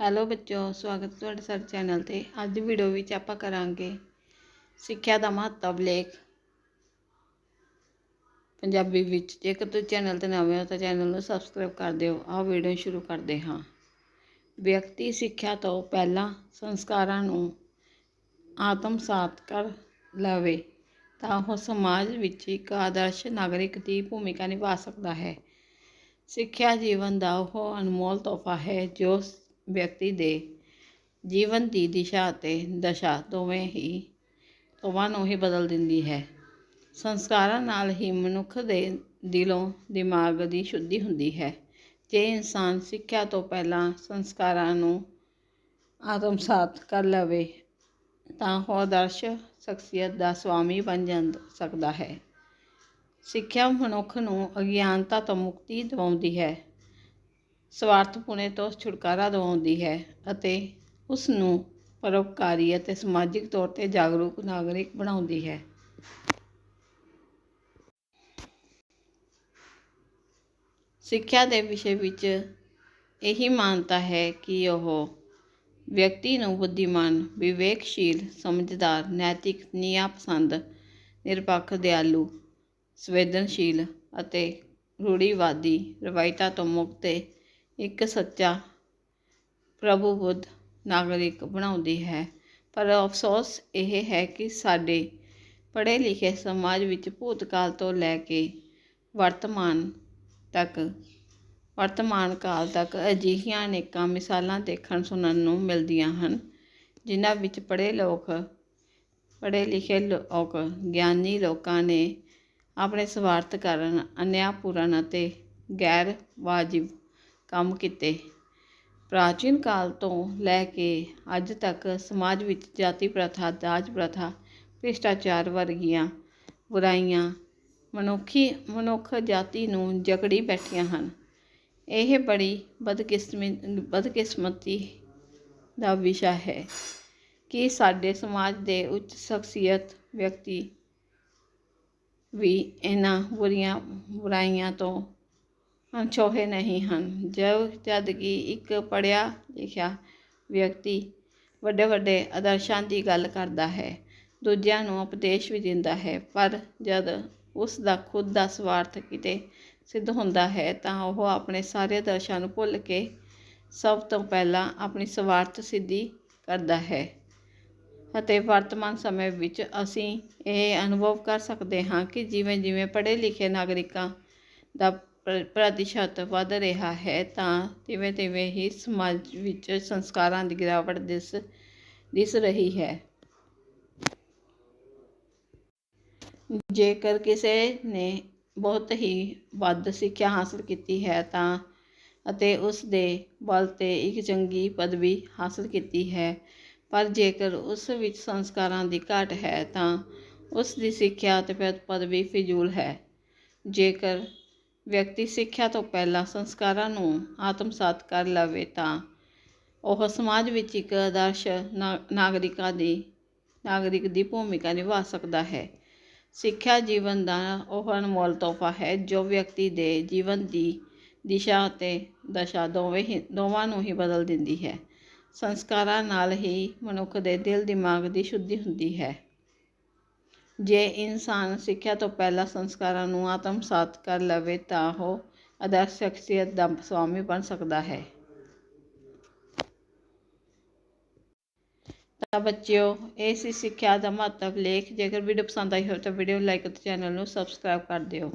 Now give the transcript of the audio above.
Hello ਬੱਚੋ ਸਵਾਗਤ ਹੈ ਤੁਹਾਡੇ ਸਾਡੇ ਚੈਨਲ ਤੇ। ਅੱਜ ਦੀ ਵੀਡੀਓ ਵਿੱਚ ਆਪਾਂ ਕਰਾਂਗੇ ਸਿੱਖਿਆ ਦਾ ਮਹੱਤਵ ਲੇਖ। ਪੰਜਾਬੀ ਵਿੱਚ ਜੇਕਰ ਤੁਸੀਂ ਚੈਨਲ ਤੇ ਨਵੇਂ ਹੋ ਤਾਂ ਚੈਨਲ ਨੂੰ ਸਬਸਕ੍ਰਾਈਬ ਕਰ ਦਿਓ। ਆਹ ਵੀਡੀਓ ਸ਼ੁਰੂ ਕਰਦੇ ਹਾਂ। ਵਿਅਕਤੀ ਸਿੱਖਿਆ ਤੋਂ ਪਹਿਲਾਂ ਸੰਸਕਾਰਾਂ ਨੂੰ ਆਤਮਸਾਤ ਕਰ ਲਵੇ ਤਾਂ ਉਹ ਸਮਾਜ ਵਿੱਚ ਇੱਕ ਆਦਰਸ਼ ਨਾਗਰਿਕ ਦੀ ਭੂਮਿਕਾ ਨਿਭਾ ਸਕਦਾ ਹੈ। ਸਿੱਖਿਆ ਜੀਵਨ ਦਾ ਉਹ ਅਨਮੋਲ ਤੋਹਫਾ ਹੈ ਜੋ ਵਿਅਕਤੀ ਦੇ ਜੀਵਨ ਦੀ ਦਿਸ਼ਾ ਅਤੇ ਦਸ਼ਾ ਦੋਵੇਂ ਹੀ ਦੋਵਾਂ ਨੂੰ ਹੀ ਬਦਲ ਦਿੰਦੀ ਹੈ। ਸੰਸਕਾਰਾਂ ਨਾਲ ਹੀ ਮਨੁੱਖ ਦੇ ਦਿਲੋਂ ਦਿਮਾਗ ਦੀ ਸ਼ੁੱਧੀ ਹੁੰਦੀ ਹੈ। ਜੇ ਇਨਸਾਨ ਸਿੱਖਿਆ ਤੋਂ ਪਹਿਲਾਂ ਸੰਸਕਾਰਾਂ ਨੂੰ ਆਤਮਸਾਤ ਕਰ ਲਵੇ, ਤਾਂ ਉਹ ਆਦਰਸ਼ ਸ਼ਖਸੀਅਤ ਦਾ ਸਵਾਮੀ ਬਣ ਜਾਂ ਸਕਦਾ ਹੈ। ਸਿੱਖਿਆ ਮਨੁੱਖ ਨੂੰ ਅਗਿਆਨਤਾ ਤੋਂ ਮੁਕਤੀ ਦਿਵਾਉਂਦੀ ਹੈ। ਸਵਾਰਥਪੁਣੇ ਤੋਂ ਛੁਟਕਾਰਾ ਦਿਵਾਉਂਦੀ ਹੈ ਅਤੇ ਉਸ ਨੂੰ ਪਰਉਪਕਾਰੀ ਅਤੇ ਸਮਾਜਿਕ ਤੌਰ ਤੇ ਜਾਗਰੂਕ ਨਾਗਰਿਕ ਬਣਾਉਂਦੀ ਹੈ। ਸਿੱਖਿਆ ਦੇ ਵਿਸ਼ੇ ਵਿੱਚ ਇਹੀ ਮਾਨਤਾ ਹੈ ਕਿ ਉਹ ਵਿਅਕਤੀ ਨੂੰ ਬੁੱਧੀਮਾਨ, ਵਿਵੇਕਸ਼ੀਲ, ਸਮਝਦਾਰ, ਨੈਤਿਕ ਨਿਆਂ ਪਸੰਦ ਨਿਰਪੱਖ, ਦਿਆਲੂ, ਸੰਵੇਦਨਸ਼ੀਲ ਅਤੇ ਰੂੜੀਵਾਦੀ ਰਵਾਇਤਾਂ ਤੋਂ ਮੁਕਤ ਇੱਕ ਸੱਚਾ ਪ੍ਰਭੂ ਬੁੱਧ ਨਾਗਰਿਕ ਬਣਾਉਂਦੀ ਹੈ। ਪਰ ਅਫਸੋਸ ਇਹ ਹੈ ਕਿ ਸਾਡੇ ਪੜ੍ਹੇ ਲਿਖੇ ਸਮਾਜ ਵਿੱਚ ਭੂਤਕਾਲ ਤੋਂ ਲੈ ਕੇ ਵਰਤਮਾਨ ਤੱਕ, ਵਰਤਮਾਨ ਕਾਲ ਤੱਕ ਅਜਿਹੀਆਂ ਅਨੇਕਾਂ ਮਿਸਾਲਾਂ ਦੇਖਣ ਸੁਣਨ ਨੂੰ ਮਿਲਦੀਆਂ ਹਨ, ਜਿਨ੍ਹਾਂ ਵਿੱਚ ਪੜ੍ਹੇ ਲੋਕ ਪੜ੍ਹੇ ਲਿਖੇ ਲੋਕ, ਗਿਆਨੀ ਲੋਕਾਂ ਨੇ ਆਪਣੇ ਸਵਾਰਥ ਕਾਰਨ ਅਨਿਆਪੂਰਨ ਅਤੇ ਗੈਰ ਵਾਜਿਬ ਕੰਮ ਕੀਤੇ। ਪ੍ਰਾਚੀਨ ਕਾਲ ਤੋਂ ਲੈ ਕੇ ਅੱਜ ਤੱਕ ਸਮਾਜ ਵਿੱਚ ਜਾਤੀ ਪ੍ਰਥਾ ਦਾਜ ਪ੍ਰਥਾ, ਭ੍ਰਿਸ਼ਟਾਚਾਰ ਵਰਗੀਆਂ ਬੁਰਾਈਆਂ ਮਨੁੱਖੀ, ਮਨੁੱਖ ਜਾਤੀ ਨੂੰ ਜਕੜੀ ਬੈਠੀਆਂ ਹਨ। ਇਹ ਬੜੀ ਬਦਕਿਸਮੀ, ਬਦਕਿਸਮਤੀ ਦਾ ਵਿਸ਼ਾ ਹੈ ਕਿ ਸਾਡੇ ਸਮਾਜ ਦੇ ਉੱਚ ਸ਼ਖਸੀਅਤ ਵਿਅਕਤੀ ਵੀ ਇਹਨਾਂ ਬੁਰੀਆਂ, ਬੁਰਾਈਆਂ ਤੋਂ ਅਣਛੋਹੇ ਨਹੀਂ ਹਨ। ਜਦ ਜਦ ਕਿ ਇੱਕ ਪੜ੍ਹਿਆ ਲਿਖਿਆ ਵਿਅਕਤੀ ਵੱਡੇ ਵੱਡੇ ਆਦਰਸ਼ਾਂ ਦੀ ਗੱਲ ਕਰਦਾ ਹੈ, ਦੂਜਿਆਂ ਨੂੰ ਉਪਦੇਸ਼ ਵੀ ਦਿੰਦਾ ਹੈ, ਪਰ ਜਦ ਉਸ ਦਾ ਖੁਦ ਦਾ ਸਵਾਰਥ ਕਿਤੇ ਸਿੱਧ ਹੁੰਦਾ ਹੈ, ਤਾਂ ਉਹ ਆਪਣੇ ਸਾਰੇ ਆਦਰਸ਼ਾਂ ਨੂੰ ਭੁੱਲ ਕੇ ਸਭ ਤੋਂ ਪਹਿਲਾਂ ਆਪਣੀ ਸਵਾਰਥ ਸਿੱਧੀ ਕਰਦਾ ਹੈ। ਅਤੇ ਵਰਤਮਾਨ ਸਮੇਂ ਵਿੱਚ ਅਸੀਂ ਇਹ ਅਨੁਭਵ ਕਰ ਸਕਦੇ ਹਾਂ ਕਿ ਜਿਵੇਂ ਜਿਵੇਂ ਪੜ੍ਹੇ ਲਿਖੇ ਨਾਗਰਿਕਾਂ ਦਾ ਪ੍ਰ ਪ੍ਰਤੀਸ਼ਤ ਵੱਧ ਰਿਹਾ ਹੈ, ਤਾਂ ਤਿਵੇਂ ਤਿਵੇਂ ਹੀ ਸਮਾਜ ਵਿੱਚ ਸੰਸਕਾਰਾਂ ਦੀ ਗਿਰਾਵਟ ਦਿਸ ਦਿਸ ਰਹੀ ਹੈ। ਜੇਕਰ ਕਿਸੇ ਨੇ ਬਹੁਤ ਹੀ ਵੱਧ ਸਿੱਖਿਆ ਹਾਸਲ ਕੀਤੀ ਹੈ, ਤਾਂ ਅਤੇ ਉਸ ਦੇ ਬਲ ਤੇ ਇੱਕ ਚੰਗੀ ਪਦਵੀ ਹਾਸਲ ਕੀਤੀ ਹੈ, ਪਰ ਜੇਕਰ ਉਸ ਵਿੱਚ ਸੰਸਕਾਰਾਂ ਦੀ ਘਾਟ ਹੈ, ਤਾਂ ਉਸ ਦੀ ਸਿੱਖਿਆ ਅਤੇ ਪਦਵੀ ਫਿਜ਼ੂਲ ਹੈ। ਜੇਕਰ ਵਿਅਕਤੀ ਸਿੱਖਿਆ ਤੋਂ ਪਹਿਲਾਂ ਸੰਸਕਾਰਾਂ ਨੂੰ ਆਤਮਸਾਤ ਕਰ ਲਵੇ ਤਾਂ ਉਹ ਸਮਾਜ ਵਿੱਚ ਇੱਕ ਆਦਰਸ਼ ਨਾ, ਨਾਗਰਿਕਾਂ ਦੀ, ਨਾਗਰਿਕ ਦੀ ਭੂਮਿਕਾ ਨਿਭਾ ਸਕਦਾ ਹੈ। ਸਿੱਖਿਆ ਜੀਵਨ ਦਾ ਉਹ ਅਨਮੋਲ ਤੋਹਫਾ ਹੈ ਜੋ ਵਿਅਕਤੀ ਦੇ ਜੀਵਨ ਦੀ ਦਿਸ਼ਾ ਅਤੇ ਦਸ਼ਾ ਦੋਵੇਂ ਹੀ, ਦੋਵਾਂ ਨੂੰ ਹੀ ਬਦਲ ਦਿੰਦੀ ਹੈ। ਸੰਸਕਾਰਾਂ ਨਾਲ ਹੀ ਮਨੁੱਖ ਦੇ ਦਿਲ ਦਿਮਾਗ ਦੀ ਸ਼ੁੱਧੀ ਹੁੰਦੀ ਹੈ। ਜੇ ਇਨਸਾਨ ਸਿੱਖਿਆ ਤੋਂ ਪਹਿਲਾਂ ਸੰਸਕਾਰਾਂ ਨੂੰ ਆਤਮਸਾਤ ਕਰ ਲਵੇ ਤਾਂ ਉਹ ਆਦਰਸ਼ ਸ਼ਖਸੀਅਤ ਦਾ ਸਵਾਮੀ ਬਣ ਸਕਦਾ ਹੈ। ਤਾਂ ਬੱਚਿਓ, ਇਹ ਸੀ ਸਿੱਖਿਆ ਦਾ ਮਹੱਤਵ ਲੇਖ। ਜੇਕਰ ਵੀਡੀਓ ਪਸੰਦ ਆਈ ਹੋਵੇ ਤਾਂ ਵੀਡੀਓ ਲਾਈਕ ਅਤੇ ਚੈਨਲ ਨੂੰ ਸਬਸਕ੍ਰਾਈਬ ਕਰ ਦਿਓ।